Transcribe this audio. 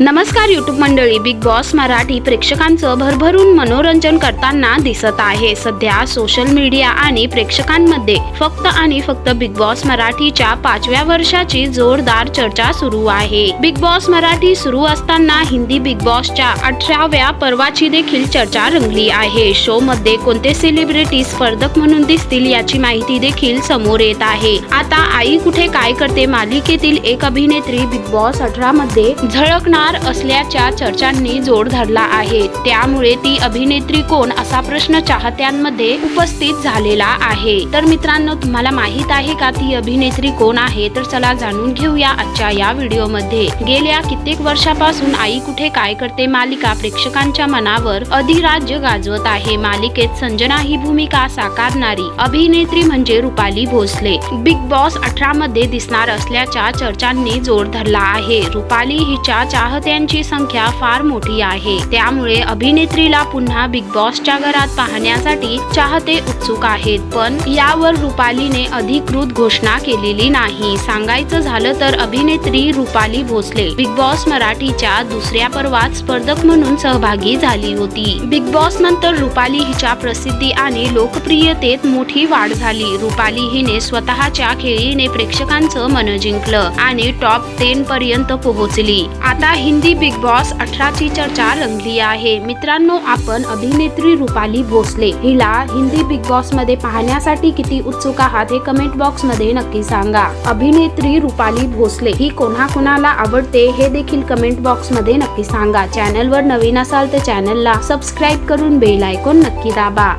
नमस्कार युट्यूब मंडळी big boss Marathi प्रेक्षकांचं भरभरून मनोरंजन करताना दिसत आहे. सध्या सोशल मीडिया आणि प्रेक्षकांमध्ये फक्त आणि फक्त बिग बॉस मराठीच्या पाचव्या वर्षाची जोरदार चर्चा सुरू आहे. बिग बॉस मराठी सुरू असताना हिंदी बिग बॉसच्या अठराव्या पर्वाची देखील चर्चा रंगली आहे. शो मध्ये कोणते सेलिब्रिटी स्पर्धक म्हणून दिसतील याची माहिती देखील समोर येत आहे. आता आई कुठे काय करते मालिकेतील एक अभिनेत्री बिग बॉस अठरा मध्ये झळकणार असल्याच्या चर्चांनी जोर धरला आहे. त्यामुळे ती अभिनेत्री कोण असा प्रश्न चाहत्यांमध्ये उपस्थित झालेला आहे. तर मित्रांनो तुम्हाला माहीत आहे का ती अभिनेत्री कोण आहे? तर चला जाणून घेऊया आजच्या या व्हिडिओमध्ये. गेल्या कित्येक वर्षापासून आई कुठे काय करते? मालिका प्रेक्षकांच्या मनावर अधिराज्य गाजवत आहे. मालिकेत संजना ही भूमिका साकारणारी अभिनेत्री म्हणजे रुपाली भोसले. बिग बॉस अठरा मध्ये दिसणार असल्याच्या चर्चांनी जोर धरला आहे. रुपाली हिच्या चाह चाहत्यांची संख्या फार मोठी आहे. त्यामुळे अभिनेत्रीला पुन्हा बिग बॉसच्या घरात पाहण्यासाठी चाहते उत्सुक आहेत. पण यावर रुपालीने अधिकृत घोषणा केलेली नाही. सांगायचं झालं तर अभिनेत्री रुपाली भोसले बिग बॉस मराठीच्या दुसऱ्या पर्वात स्पर्धक म्हणून सहभागी झाली होती. बिग बॉस नंतर रुपाली हिच्या प्रसिद्धी आणि लोकप्रियतेत मोठी वाढ झाली. रुपाली हिने स्वतःच्या खेळीने प्रेक्षकांचं मन जिंकलं आणि टॉप टेन पर्यंत पोहोचली. आता हिंदी बिग बॉस अठराची चर्चा रंगली आहे. मित्रांनो आपण अभिनेत्री रुपाली भोसले हिला हिंदी बिग बॉसमध्ये पाहण्यासाठी किती उत्सुक आहात हे कमेंट बॉक्समध्ये नक्की सांगा. अभिनेत्री रुपाली भोसले ही कोणाकोणाला आवडते हे देखील कमेंट बॉक्समध्ये नक्की सांगा. चॅनलवर नवीन असाल तर चॅनलला सबस्क्राईब करून बेल आयकॉन नक्की दाबा.